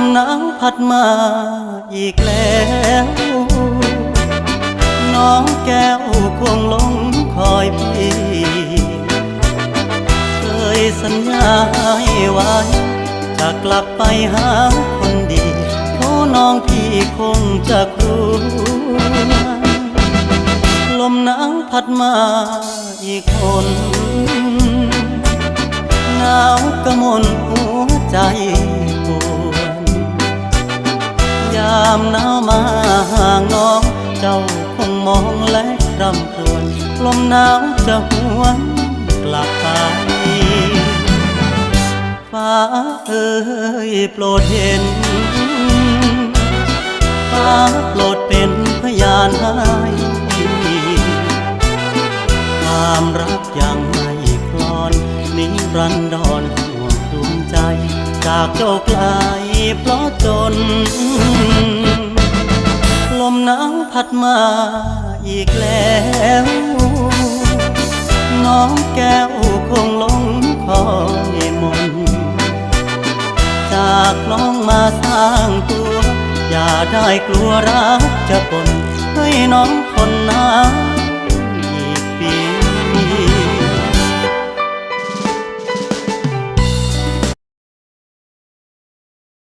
มหนาวพัดมาอีกแล้ว น้องแก้วคงหลงคอยพี่ เคยสัญญาให้ไว้ จะกลับไปหาคนดีเพราะน้องพี่คงจะครวญลมหนาวพัดมาอีกคนหนาวกระมนหัวใจามหนาวมาห่างน้อง เจ้าคงมองและรำครวญลมหนาวจะหวนกลับไปฟ้าเอ้ยโปรดเห็นฟ้าโปรดเป็นพยานให้ความรักยังไม่คลอนนิรันดรห่วงดวงใจ จากเจ้าไกลเพราะจน หนาวพัดมาอีกแล้ว น้องแก้วคงลงคอยมน จากน้องมาสร้างตัว อย่าได้กลัวรักจะปนให้น้องคนหนาว